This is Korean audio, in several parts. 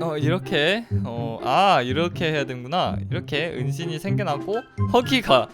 어 이렇게 어 아 이렇게 해야 되는구나 이렇게 은신이 생겨나고 허기가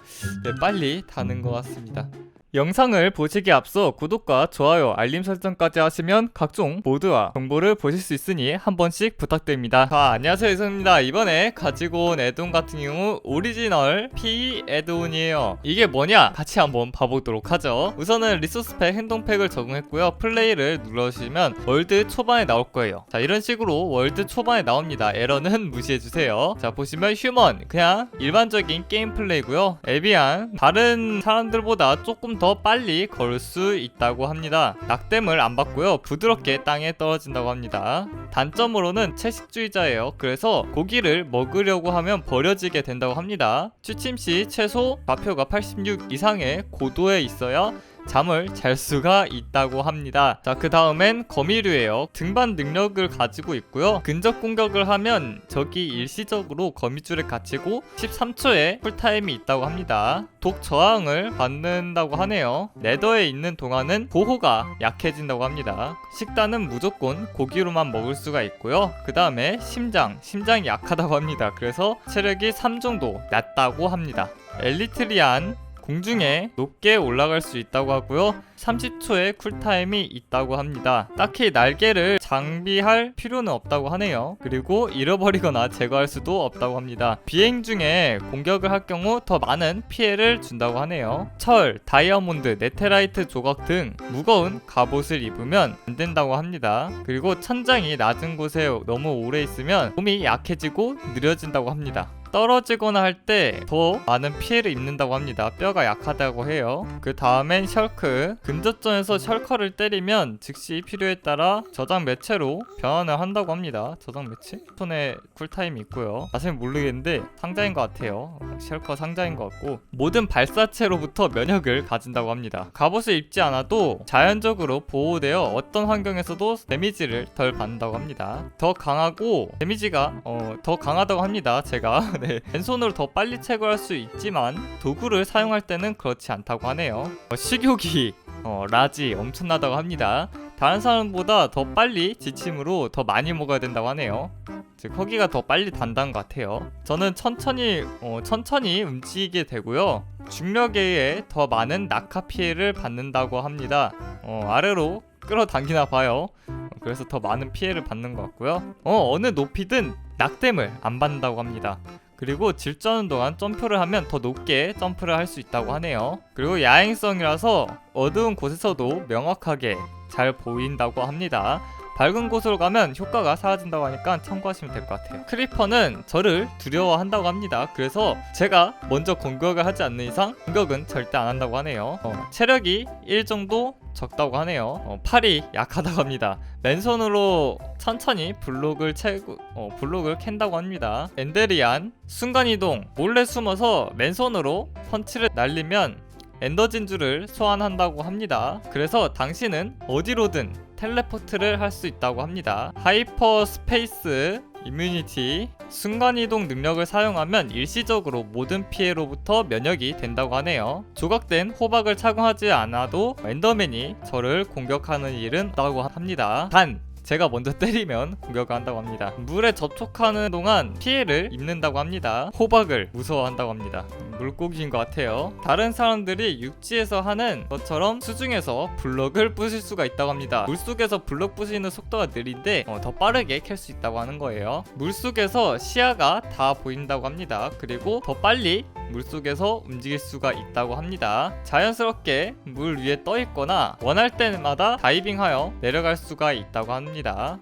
네, 빨리 다는 것 같습니다. 영상을 보시기 앞서 구독과 좋아요, 알림 설정까지 하시면 각종 모드와 정보를 보실 수 있으니 한 번씩 부탁드립니다. 자, 안녕하세요, 이성입니다. 이번에 가지고 온 애돈 같은 경우 오리지널 P 애돈이에요. 이게 뭐냐? 같이 한번 봐보도록 하죠. 우선은 리소스팩 행동팩을 적용했고요. 플레이를 눌러주시면 월드 초반에 나올 거예요. 자, 이런 식으로 월드 초반에 나옵니다. 에러는 무시해주세요. 자, 보시면 휴먼, 그냥 일반적인 게임 플레이고요. 에비안, 다른 사람들보다 조금 더 빨리 걸 수 있다고 합니다. 낙뎀을 안 받고요. 부드럽게 땅에 떨어진다고 합니다. 단점으로는 채식주의자예요. 그래서 고기를 먹으려고 하면 버려지게 된다고 합니다. 취침 시 최소 좌표가 86 이상의 고도에 있어야 잠을 잘 수가 있다고 합니다. 자, 그 다음엔 거미류예요. 등반 능력을 가지고 있고요. 근접 공격을 하면 적이 일시적으로 거미줄에 갇히고 13초의 쿨타임이 있다고 합니다. 독 저항을 받는다고 하네요. 네더에 있는 동안은 보호가 약해진다고 합니다. 식단은 무조건 고기로만 먹을 수가 있고요. 그 다음에 심장, 심장이 약하다고 합니다. 그래서 체력이 3 정도 낮다고 합니다. 엘리트리안 공중에 높게 올라갈 수 있다고 하고요. 30초의 쿨타임이 있다고 합니다. 딱히 날개를 장비할 필요는 없다고 하네요. 그리고 잃어버리거나 제거할 수도 없다고 합니다. 비행 중에 공격을 할 경우 더 많은 피해를 준다고 하네요. 철, 다이아몬드, 네테라이트 조각 등 무거운 갑옷을 입으면 안 된다고 합니다. 그리고 천장이 낮은 곳에 너무 오래 있으면 몸이 약해지고 느려진다고 합니다. 떨어지거나 할 때 더 많은 피해를 입는다고 합니다. 뼈가 약하다고 해요. 그 다음엔 셜크. 근접전에서 셜커를 때리면 즉시 필요에 따라 저장 매체로 변환을 한다고 합니다. 저장 매체? 손에 쿨타임이 있고요. 자세히 모르겠는데 상자인 것 같아요. 셜커 상자인 것 같고 모든 발사체로부터 면역을 가진다고 합니다. 갑옷을 입지 않아도 자연적으로 보호되어 어떤 환경에서도 데미지를 덜 받는다고 합니다. 더 강하고 데미지가 어, 더 강하다고 합니다. 제가 네. 왼손으로 더 빨리 채굴할 수 있지만 도구를 사용할 때는 그렇지 않다고 하네요. 어, 식욕이 어, 라지 엄청나다고 합니다. 다른 사람보다 더 빨리 지침으로 더 많이 먹어야 된다고 하네요. 즉 허기가 더 빨리 단다는 것 같아요. 저는 천천히 어, 천천히 움직이게 되고요. 중력에 의해 더 많은 낙하 피해를 받는다고 합니다. 어, 아래로 끌어당기나 봐요. 어, 그래서 더 많은 피해를 받는 것 같고요. 어, 어느 높이든 낙뎀을 안 받는다고 합니다. 그리고 질주하는 동안 점프를 하면 더 높게 점프를 할 수 있다고 하네요. 그리고 야행성이라서 어두운 곳에서도 명확하게 잘 보인다고 합니다. 밝은 곳으로 가면 효과가 사라진다고 하니까 참고하시면 될 것 같아요. 크리퍼는 저를 두려워한다고 합니다. 그래서 제가 먼저 공격을 하지 않는 이상 공격은 절대 안 한다고 하네요. 어, 체력이 1 정도 적다고 하네요. 어, 팔이 약하다고 합니다. 맨손으로 천천히 블록을 채고 어, 블록을 캔다고 합니다. 엔데리안 순간 이동 몰래 숨어서 맨손으로 펀치를 날리면 엔더 진주를 소환한다고 합니다. 그래서 당신은 어디로든 텔레포트를 할 수 있다고 합니다. 하이퍼 스페이스 이뮤니티 순간이동 능력을 사용하면 일시적으로 모든 피해로부터 면역이 된다고 하네요. 조각된 호박을 착용하지 않아도 엔더맨이 저를 공격하는 일은 없다고 합니다. 단 제가 먼저 때리면 공격을 한다고 합니다. 물에 접촉하는 동안 피해를 입는다고 합니다. 호박을 무서워한다고 합니다. 물고기인 것 같아요. 다른 사람들이 육지에서 하는 것처럼 수중에서 블럭을 부실 수가 있다고 합니다. 물속에서 블럭 부시는 속도가 느린데 어, 더 빠르게 캘 수 있다고 하는 거예요. 물속에서 시야가 다 보인다고 합니다. 그리고 더 빨리 물속에서 움직일 수가 있다고 합니다. 자연스럽게 물 위에 떠 있거나 원할 때마다 다이빙하여 내려갈 수가 있다고 합니다.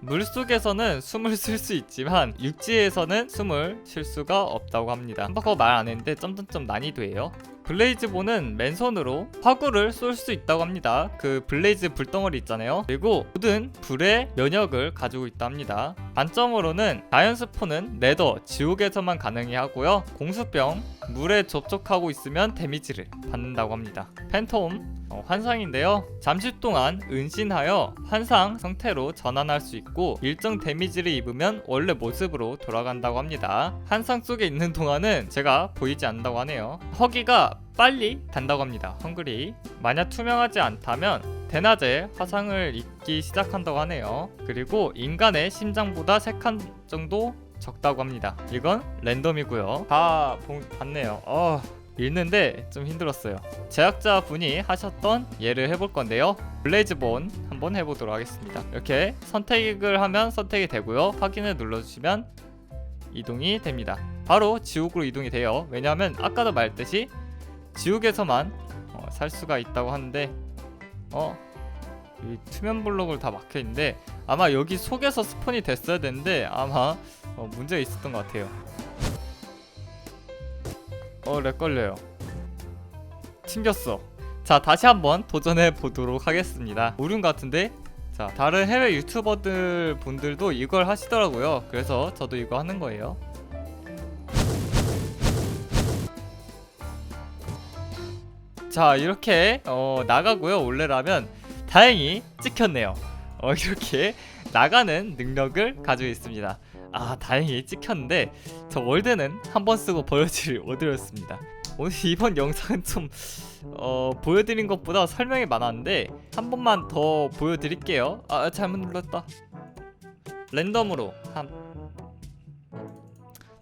물속에서는 숨을 쉴수 있지만 육지에서는 숨을 쉴 수가 없다고 합니다. 한바퀴 말안 했는데 점점점 난이도예요. 블레이즈본은 맨손으로 화구를 쏠 수 있다고 합니다. 그 블레이즈 불덩어리 있잖아요. 그리고 모든 불의 면역을 가지고 있다 합니다. 단점으로는 자연 스포는 네더, 지옥에서만 가능해 하고요. 공수병, 물에 접촉하고 있으면 데미지를 받는다고 합니다. 팬텀, 어, 환상인데요. 잠시 동안 은신하여 환상 상태로 전환할 수 있고 일정 데미지를 입으면 원래 모습으로 돌아간다고 합니다. 환상 속에 있는 동안은 제가 보이지 않는다고 하네요. 허기가 빨리 단다고 합니다. 헝그리. 만약 투명하지 않다면 대낮에 화상을 입기 시작한다고 하네요. 그리고 인간의 심장보다 3칸 정도 적다고 합니다. 이건 랜덤이고요. 다 보- 봤네요. 어, 읽는데 좀 힘들었어요. 제작자 분이 하셨던 예를 해볼 건데요. 블레이즈본 한번 해보도록 하겠습니다. 이렇게 선택을 하면 선택이 되고요. 확인을 눌러주시면 이동이 됩니다. 바로 지옥으로 이동이 돼요. 왜냐하면 아까도 말했듯이 지옥에서만 어, 살 수가 있다고 하는데 어? 이 투명 블록을 다 막혀 있는데 아마 여기 속에서 스폰이 됐어야 되는데 아마 어, 문제가 있었던 것 같아요. 어, 렉 걸려요. 튕겼어. 자, 다시 한번 도전해 보도록 하겠습니다. 오륜 같은데? 자, 다른 해외 유튜버들 분들도 이걸 하시더라고요. 그래서 저도 이거 하는 거예요. 자, 이렇게 어, 나가고요. 원래라면 다행히 찍혔네요. 어, 이렇게 나가는 능력을 가지고 있습니다. 아, 다행히 찍혔는데 저 월드는 한 번 쓰고 보여드릴 워드였습니다. 오늘 이번 영상은 좀 어, 보여드린 것보다 설명이 많았는데 한 번만 더 보여드릴게요. 아 잘못 눌렀다. 랜덤으로 한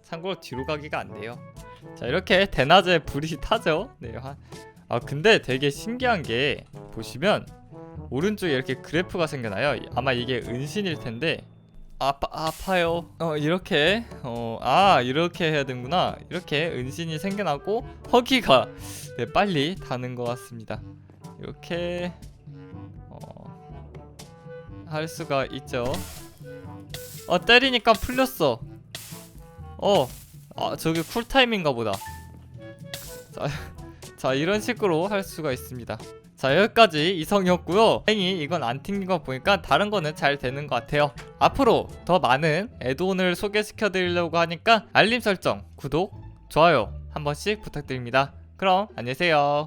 참고로 뒤로 가기가 안 돼요. 자 이렇게 대낮에 불이 타죠. 네, 한, 아 근데 되게 신기한 게 보시면 오른쪽에 이렇게 그래프가 생겨나요. 아마 이게 은신일 텐데 아파 아파요. 어 이렇게 어아 이렇게 해야 되는구나. 이렇게 은신이 생겨나고 허기가 네, 빨리 다는 것 같습니다. 이렇게 어, 할 수가 있죠. 어 때리니까 풀렸어. 어, 아 저기 쿨타임인가 보다. 자, 자 이런 식으로 할 수가 있습니다. 자 여기까지 이성이었고요. 다행히 이건 안 튕긴 거 보니까 다른 거는 잘 되는 것 같아요. 앞으로 더 많은 애드온을 소개시켜 드리려고 하니까 알림 설정, 구독, 좋아요 한 번씩 부탁드립니다. 그럼 안녕히 계세요.